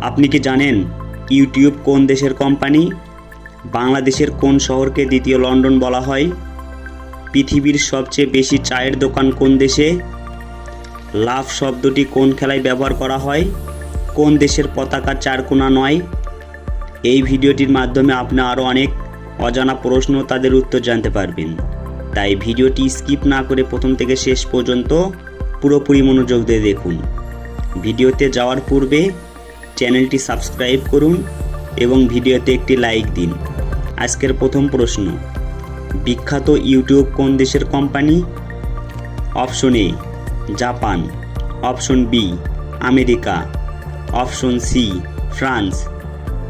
আপনি কি জানেন ইউটিউব কোন দেশের কোম্পানি? বাংলাদেশের কোন শহরকে দ্বিতীয় লন্ডন বলা হয়? পৃথিবীর সবচেয়ে বেশি চায়ের দোকান কোন দেশে? লাভ শব্দটি কোন খেলায় ব্যবহার করা হয়? কোন দেশের পতাকা চারকোনা নয়? এই ভিডিওটির মাধ্যমে আপনি আরও অনেক অজানা প্রশ্ন তাদের উত্তর জানতে পারবেন। তাই ভিডিওটি স্কিপ না করে প্রথম থেকে শেষ পর্যন্ত পুরোপুরি মনোযোগ দিয়ে দেখুন। ভিডিওতে যাওয়ার পূর্বে চ্যানেলটি সাবস্ক্রাইব করুন এবং ভিডিওতে একটি লাইক দিন। আজকের প্রথম প্রশ্ন, বিখ্যাত ইউটিউব কোন দেশের company? Option A, Japan. Option B, America. Option C, France.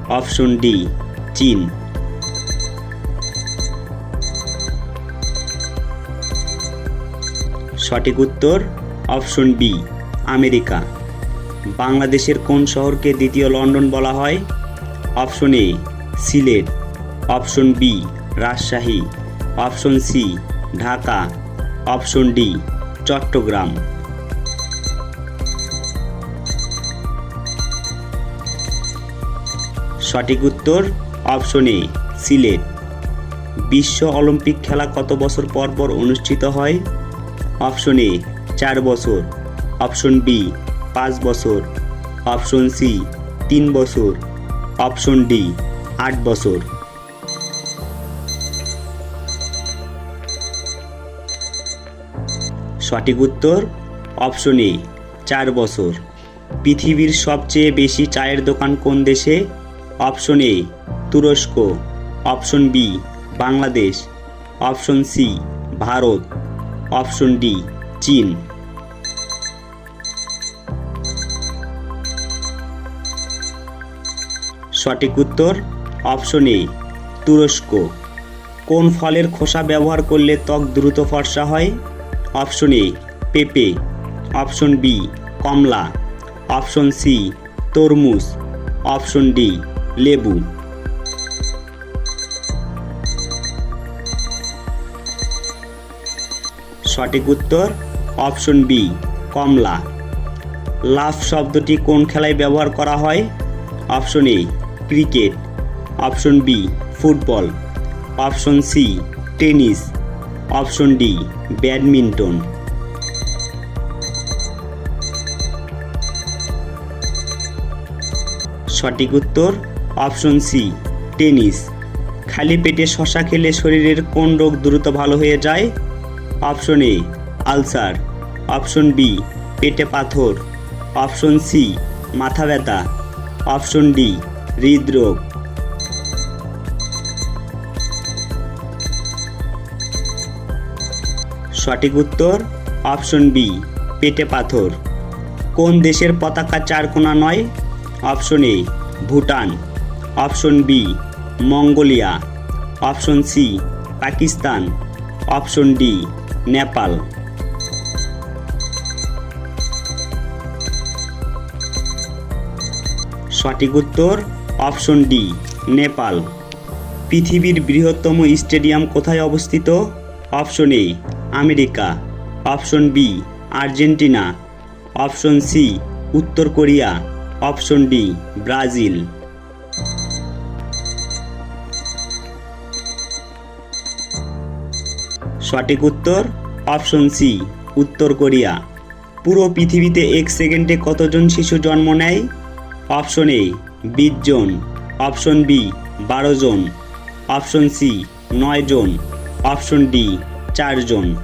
Option D, চীন। সঠিক উত্তর, অপশন বি, আমেরিকা। বাংলাদেশের কোন শহরকে দ্বিতীয় লন্ডন বলা হয়? Option A, Sylhet. Option B, Rajshahi. Option C, Dhaka. Option D, Chattogram. সঠিক উত্তর, অপশন এ, সিলেট। বিশ্ব অলিম্পিক খেলা কত বছর পর পর অনুষ্ঠিত হয়? অপশন এ, চার বছর। অপশন বি পাঁচ বছর। অপশন সি, তিন বছর। অপশন ডি, আট বছর। সঠিক উত্তর, অপশন এ, চার বছর। পৃথিবীর সবচেয়ে বেশি চায়ের দোকান কোন দেশে? অপশন এ, তুরস্ক। Option B, Bangladesh. Option C, Bharat. Option D, চীন। সঠিক উত্তর অপশন এ তুরস্ক। কোন ফলের খোসা ব্যবহার করলে ত্বক দ্রুত ফর্সা হয়? অপশন এ পেঁপে। অপশন বি কমলা। অপশন সি তরমুজ। অপশন ডি লেবু। সঠিক উত্তর অপশন বি কমলা। লাফ শব্দটি কোন খেলায় ব্যবহার করা হয়? Option A cricket, option B, football, option C, tennis, option D, badminton. সঠিক উত্তর, অপশন সি, টেনিস। খালি পেটে শশা খেলে শরীরের কোন রোগ দ্রুত ভালো হয়ে যায়? Option A, ulcer. Option B, পেটে পাথর। অপশন সি, মাথা ব্যথা। অপশন ডি হৃদরোগ। সঠিক উত্তর, অপশন বি, পেটে পাথর। কোন দেশের পতাকা চারকোনা নয়? Option A, Bhutan. Option B, Mongolia. Option C, Pakistan. Option D, Nepal. সঠিক উত্তর অপশন ডি, নেপাল। পৃথিবীর বৃহত্তম স্টেডিয়াম কোথায় অবস্থিত? Option A, America. Option B, Argentina. Option C, উত্তর কোরিয়া। Option D, Brazil. সঠিক উত্তর? অপশন সি, উত্তর কোরিয়া। পুরো পৃথিবীতে এক সেকেন্ডে কতজন শিশু জন্ম নেয়? অপশন এ বিশ জন অপশন বি বারো জন অপশন সি নয় জন অপশন ডি চারজন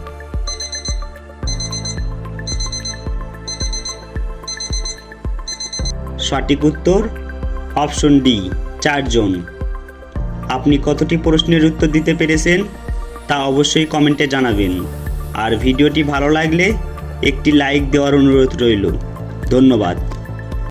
সঠিক উত্তর অপশন ডি চারজন আপনি কতটি প্রশ্নের উত্তর দিতে পেরেছেন তা অবশ্যই কমেন্টে জানাবেন। আর ভিডিওটি ভালো লাগলে একটি লাইক দেওয়ার অনুরোধ রইল। ধন্যবাদ।